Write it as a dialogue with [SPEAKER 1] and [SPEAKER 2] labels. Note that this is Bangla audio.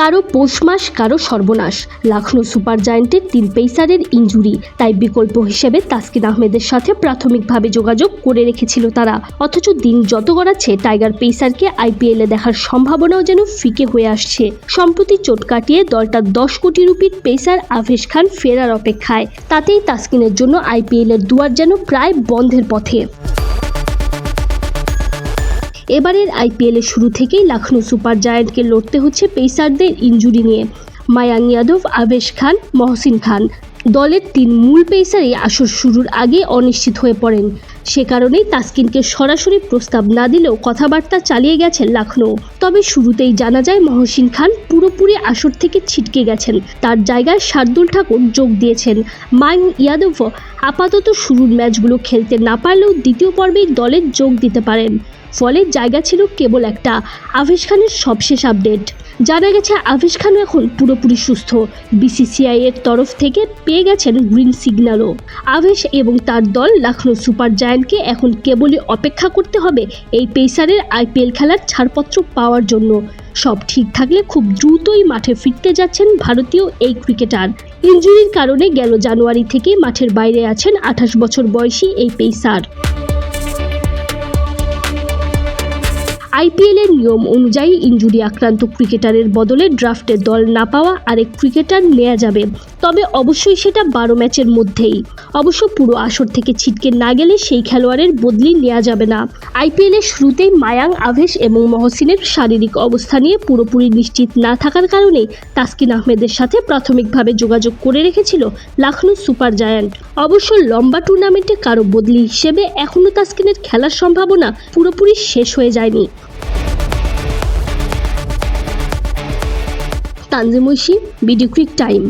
[SPEAKER 1] কারও পৌষ মাস, কারও সর্বনাশ। লখনৌ সুপার জায়েন্টের তিন পেসারের ইঞ্জুরি। তাই বিকল্প হিসেবে তাসকিন আহমেদের সাথে প্রাথমিকভাবে যোগাযোগ করে রেখেছিল তারা। অথচ দিন যত গড়াচ্ছে, টাইগার পেসারকে আইপিএলে দেখার সম্ভাবনাও যেন ফিকে হয়ে আসছে। সম্প্রতি চোট কাটিয়ে দলটার দশ কোটি রুপির পেসার আভেশ খান ফেরার অপেক্ষায়। তাতেই তাসকিনের জন্য আইপিএলের দুয়ার যেন প্রায় বন্ধের পথে। এবারের আইপিএলের শুরু থেকেই লখনৌ সুপার জায়ান্টকে লড়তে হচ্ছে পেসারদের ইঞ্জুরি নিয়ে। মায়াং ইয়াদব, আবেশ খান, মহসিন খান। দলের তিন মূল পেসারই আসর শুরুর আগে অনিশ্চিত হয়ে পড়েন। সে কারণেই তাসকিনকে সরাসরি প্রস্তাব না দিলেও কথাবার্তা চালিয়ে গেছেন লখনৌ। তবে শুরুতেই জানা যায় মহসিন খান পুরোপুরি আসর থেকে ছিটকে গেছেন। তার জায়গায় শার্দুল ঠাকুর যোগ দিয়েছেন। মায়াং ইয়াদবও আপাতত শুরুর ম্যাচগুলো খেলতে না পারলেও দ্বিতীয় পর্বেই দলে যোগ দিতে পারেন। ফলে জায়গা ছিল কেবল একটা। আভেশ খানের সবশেষ আপডেট। জানা গেছে আভেশ খান এখন পুরোপুরি সুস্থ। বিসিসিআই এর তরফ থেকে পেয়ে গেছেন গ্রিন সিগন্যালও। আভেশ এবং তার দল লাখনৌ সুপার জায়ান্টকে এখন কেবলই অপেক্ষা করতে হবে এই পেসারের আইপিএল খেলার ছাড়পত্র পাওয়ার জন্য। সব ঠিক থাকলে খুব দ্রুতই মাঠে ফিরতে যাচ্ছেন ভারতীয় এই ক্রিকেটার। ইনজুরির কারণে গেল জানুয়ারি থেকে মাঠের বাইরে আছেন আঠাশ বছর বয়সী এই পেসার। আইপিএলের নিয়ম অনুযায়ী ইনজুরি আক্রান্ত ক্রিকেটারের বদলে ড্রাফটে দল না পাওয়া আরেক ক্রিকেটার নেওয়া যাবে। তবে অবশ্যই সেটা বারো ম্যাচের মধ্যেই। অবশ্য পুরো আসর থেকে ছিটকে না গেলে সেই খেলোয়াড়ের বদলি নেওয়া যাবে না। আইপিএলের শুরুতেই মায়াং, আভেশ এবং মহসিনের শারীরিক অবস্থা নিয়ে পুরোপুরি নিশ্চিত না থাকার কারণে তাসকিন আহমেদের সাথে প্রাথমিকভাবে যোগাযোগ করে রেখেছিল লখনৌ সুপার জায়ান্ট। অবশ্য লম্বা টুর্নামেন্টে কারও বদলি হিসেবে এখনও তাসকিনের খেলার সম্ভাবনা পুরোপুরি শেষ হয়ে যায়নি। Tanzim Oishi BD crick time